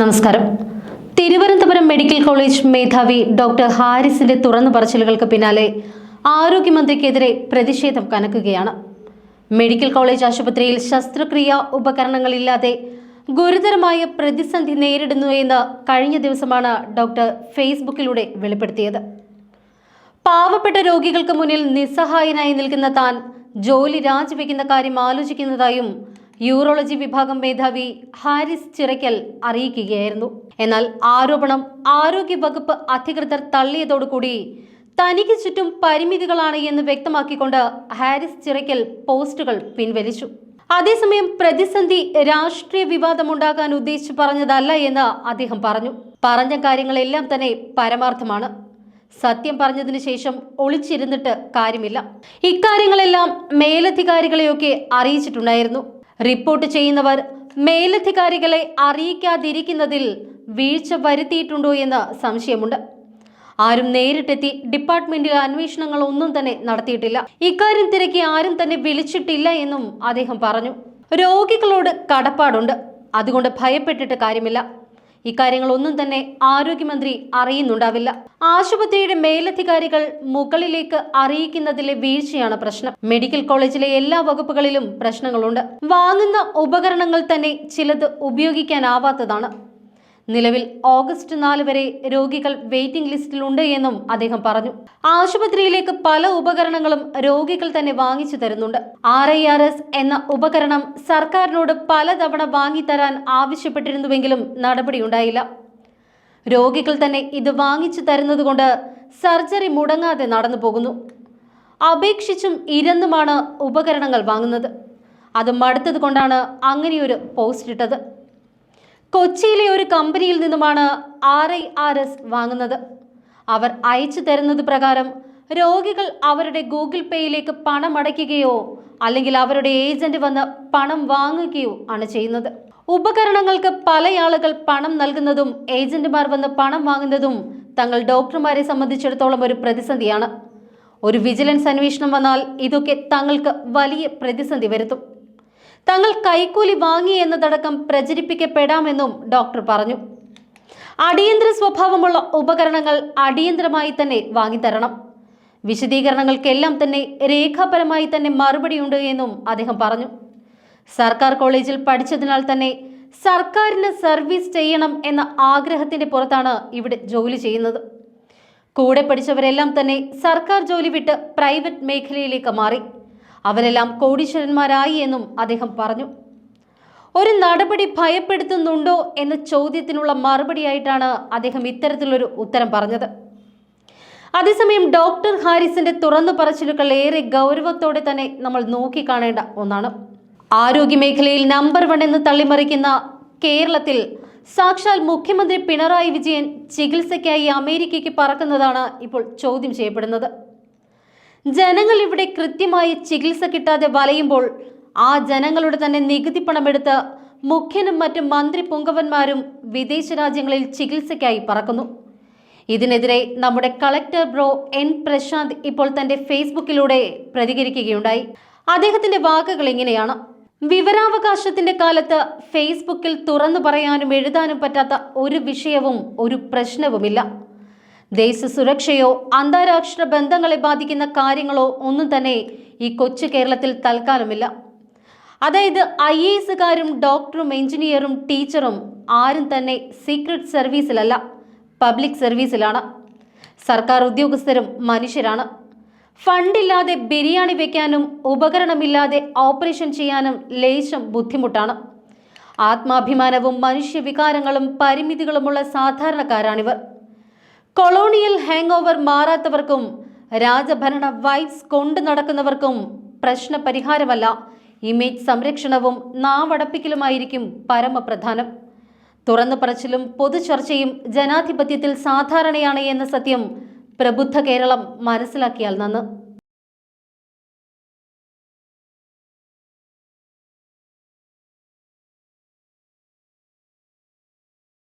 നമസ്കാരം. Thiruvananthapuram medical college മേധാവി doctor ഹാരിസിന്റെ തുറന്നു പറച്ചിലുകൾക്ക് പിന്നാലെ ആരോഗ്യമന്ത്രിക്കെതിരെ പ്രതിഷേധം കനക്കുകയാണ്. മെഡിക്കൽ കോളേജ് ആശുപത്രിയിൽ ശസ്ത്രക്രിയ ഉപകരണങ്ങളില്ലാതെ ഗുരുതരമായ പ്രതിസന്ധി നേരിടുന്നു എന്ന് കഴിഞ്ഞ ദിവസമാണ് ഡോക്ടർ ഫേസ്ബുക്കിലൂടെ വെളിപ്പെടുത്തിയത്. പാവപ്പെട്ട രോഗികൾക്ക് മുന്നിൽ നിസ്സഹായനായി നിൽക്കുന്ന താൻ ജോലി രാജിവെക്കുന്ന കാര്യം ആലോചിക്കുന്നതായും യൂറോളജി വിഭാഗം മേധാവി ഹാരിസ് ചിറയ്ക്കൽ അറിയിക്കുകയായിരുന്നു. എന്നാൽ ആരോപണം ആരോഗ്യ വകുപ്പ് അധികൃതർ തള്ളിയതോടുകൂടി തനിക്ക് ചുറ്റും പരിമിതികളാണ് എന്ന് വ്യക്തമാക്കിക്കൊണ്ട് ഹാരിസ് ചിറയ്ക്കൽ പോസ്റ്റുകൾ പിൻവലിച്ചു. അതേസമയം പ്രതിസന്ധി രാഷ്ട്രീയ വിവാദമുണ്ടാക്കാൻ ഉദ്ദേശിച്ചു പറഞ്ഞതല്ല എന്ന് അദ്ദേഹം പറഞ്ഞു. പറഞ്ഞ കാര്യങ്ങളെല്ലാം തന്നെ പരമാർത്ഥമാണ്. സത്യം പറഞ്ഞതിന് ശേഷം ഒളിച്ചിരുന്നിട്ട് കാര്യമില്ല. ഇക്കാര്യങ്ങളെല്ലാം മേലധികാരികളെയൊക്കെ അറിയിച്ചിട്ടുണ്ടായിരുന്നു. റിപ്പോർട്ട് ചെയ്യുന്നവർ മേലധികാരികളെ അറിയിക്കാതിരിക്കുന്നതിൽ വീഴ്ച വരുത്തിയിട്ടുണ്ടോ എന്ന് സംശയമുണ്ട്. ആരും നേരിട്ടെത്തി ഡിപ്പാർട്ട്മെന്റിൽ അന്വേഷണങ്ങൾ ഒന്നും തന്നെ നടത്തിയിട്ടില്ല. ഇക്കാര്യം തിരക്കി ആരും തന്നെ വിളിച്ചിട്ടില്ല എന്നും അദ്ദേഹം പറഞ്ഞു. രോഗികളോട് കടപ്പാടുണ്ട്. അതുകൊണ്ട് ഭയപ്പെട്ടിട്ട് കാര്യമില്ല. ഇക്കാര്യങ്ങളൊന്നും തന്നെ ആരോഗ്യമന്ത്രി അറിയുന്നുണ്ടാവില്ല. ആശുപത്രിയുടെ മേലധികാരികൾ മുകളിലേക്ക് അറിയിക്കുന്നതിലെ വീഴ്ചയാണ് പ്രശ്നം. മെഡിക്കൽ കോളേജിലെ എല്ലാ വകുപ്പുകളിലും പ്രശ്നങ്ങളുണ്ട്. വാങ്ങുന്ന ഉപകരണങ്ങൾ തന്നെ ചിലത് ഉപയോഗിക്കാനാവാത്തതാണ്. നിലവിൽ ഓഗസ്റ്റ് നാല് വരെ രോഗികൾ വെയിറ്റിംഗ് ലിസ്റ്റിലുണ്ട് എന്നും അദ്ദേഹം പറഞ്ഞു. ആശുപത്രിയിലേക്ക് പല ഉപകരണങ്ങളും രോഗികൾ തന്നെ വാങ്ങിച്ചു തരുന്നുണ്ട്. ആർ ഐ ആർ എസ് എന്ന ഉപകരണം സർക്കാരിനോട് പലതവണ വാങ്ങിത്തരാൻ ആവശ്യപ്പെട്ടിരുന്നുവെങ്കിലും നടപടിയുണ്ടായില്ല രോഗികൾ തന്നെ ഇത് വാങ്ങിച്ചു തരുന്നതുകൊണ്ട് സർജറി മുടങ്ങാതെ നടന്നു പോകുന്നു. അപേക്ഷിച്ചും ഇരന്നുമാണ് ഉപകരണങ്ങൾ വാങ്ങുന്നത്. അത് മടുത്തത് കൊണ്ടാണ് അങ്ങനെയൊരു പോസ്റ്റ് ഇട്ടത് കൊച്ചിയിലെ ഒരു കമ്പനിയിൽ നിന്നുമാണ് ആർ ഐ ആർ എസ് വാങ്ങുന്നത്. അവർ അയച്ചു തരുന്നത് പ്രകാരം രോഗികൾ അവരുടെ ഗൂഗിൾ പേയിലേക്ക് പണം അടയ്ക്കുകയോ അല്ലെങ്കിൽ അവരുടെ ഏജന്റ് വന്ന് പണം വാങ്ങുകയോ ആണ് ചെയ്യുന്നത്. ഉപകരണങ്ങൾക്ക് പല ആളുകൾ പണം നൽകുന്നതും ഏജന്റുമാർ വന്ന് പണം വാങ്ങുന്നതും തങ്ങൾ ഡോക്ടർമാരെ സംബന്ധിച്ചിടത്തോളം ഒരു പ്രതിസന്ധിയാണ്. ഒരു വിജിലൻസ് അന്വേഷണം വന്നാൽ ഇതൊക്കെ തങ്ങൾക്ക് വലിയ പ്രതിസന്ധി വരുത്തും. തങ്ങൾ കൈക്കൂലി വാങ്ങി എന്നതടക്കം പ്രചരിപ്പിക്കപ്പെടാമെന്നും ഡോക്ടർ പറഞ്ഞു. അടിയന്തര സ്വഭാവമുള്ള ഉപകരണങ്ങൾ അടിയന്തരമായി തന്നെ വാങ്ങിത്തരണം. വിശദീകരണങ്ങൾക്കെല്ലാം തന്നെ രേഖാപരമായി തന്നെ മറുപടിയുണ്ട് എന്നും അദ്ദേഹം പറഞ്ഞു. സർക്കാർ കോളേജിൽ പഠിച്ചതിനാൽ തന്നെ സർക്കാരിന് സർവീസ് ചെയ്യണം എന്ന ആഗ്രഹത്തിന്റെ പുറത്താണ് ഇവിടെ ജോലി ചെയ്യുന്നത്. കൂടെ പഠിച്ചവരെല്ലാം തന്നെ സർക്കാർ ജോലി വിട്ട് പ്രൈവറ്റ് മേഖലയിലേക്ക് മാറി. അവരെല്ലാം കോടീശ്വരന്മാരായി എന്നും അദ്ദേഹം പറഞ്ഞു. ഒരു നടപടി ഭയപ്പെടുത്തുന്നുണ്ടോ എന്ന ചോദ്യത്തിനുള്ള മറുപടിയായിട്ടാണ് അദ്ദേഹം ഇത്തരത്തിലൊരു ഉത്തരം പറഞ്ഞത്. അതേസമയം ഡോക്ടർ ഹാരിസിന്റെ തുറന്നു പറച്ചിലുകൾ ഏറെ ഗൗരവത്തോടെ തന്നെ നമ്മൾ നോക്കിക്കാണേണ്ട ഒന്നാണ്. ആരോഗ്യമേഖലയിൽ നമ്പർ വൺ എന്ന് തള്ളിമറിക്കുന്ന കേരളത്തിൽ സാക്ഷാൽ മുഖ്യമന്ത്രി പിണറായി വിജയൻ ചികിത്സയ്ക്കായി അമേരിക്കയ്ക്ക് പറക്കുന്നതാണ് ഇപ്പോൾ ചോദ്യം ചെയ്യപ്പെടുന്നത്. ജനങ്ങൾ ഇവിടെ കൃത്യമായി ചികിത്സ കിട്ടാതെ വലയുമ്പോൾ ആ ജനങ്ങളുടെ തന്നെ നികുതി പണമെടുത്ത് മുഖ്യനും മറ്റ് മന്ത്രി പുങ്കവന്മാരും വിദേശ രാജ്യങ്ങളിൽ ചികിത്സയ്ക്കായി പറക്കുന്നു. ഇതിനെതിരെ നമ്മുടെ കളക്ടർ ബ്രോ എൻ പ്രശാന്ത് ഇപ്പോൾ തന്റെ ഫേസ്ബുക്കിലൂടെ പ്രതികരിക്കുകയുണ്ടായി. അദ്ദേഹത്തിന്റെ വാക്കുകൾ ഇങ്ങനെയാണ്. വിവരാവകാശത്തിന്റെ കാലത്ത് ഫേസ്ബുക്കിൽ തുറന്നു പറയാനും എഴുതാനും പറ്റാത്ത ഒരു വിഷയവും ഒരു പ്രശ്നവുമില്ല. ദേശ സുരക്ഷയോ അന്താരാഷ്ട്ര ബന്ധങ്ങളെ ബാധിക്കുന്ന കാര്യങ്ങളോ ഒന്നും തന്നെ ഈ കൊച്ചു കേരളത്തിൽ തൽക്കാലമില്ല. അതായത് ഐ എ എസുകാരും ഡോക്ടറും എഞ്ചിനീയറും ടീച്ചറും ആരും തന്നെ സീക്രട്ട് സർവീസിലല്ല പബ്ലിക് സർവീസിലാണ്. സർക്കാർ ഉദ്യോഗസ്ഥരും മനുഷ്യരാണ്. ഫണ്ടില്ലാതെ ബിരിയാണി വെക്കാനും ഉപകരണമില്ലാതെ ഓപ്പറേഷൻ ചെയ്യാനും ലേശം ബുദ്ധിമുട്ടാണ്. ആത്മാഭിമാനവും മനുഷ്യവികാരങ്ങളും പരിമിതികളുമുള്ള സാധാരണക്കാരാണിവർ. കൊളോണിയൽ ഹാങ് ഓവർ മാറാത്തവർക്കും രാജഭരണ വൈബ്സ് കൊണ്ടു നടക്കുന്നവർക്കും പ്രശ്ന പരിഹാരമല്ല. ഇമേജ് സംരക്ഷണവും നാവടപ്പിക്കലുമായിരിക്കും പരമപ്രധാനം. തുറന്നു പറച്ചിലും പൊതുചർച്ചയും ജനാധിപത്യത്തിൽ സാധാരണയാണ് എന്ന സത്യം പ്രബുദ്ധ കേരളം മനസ്സിലാക്കിയാൽ നന്ന്.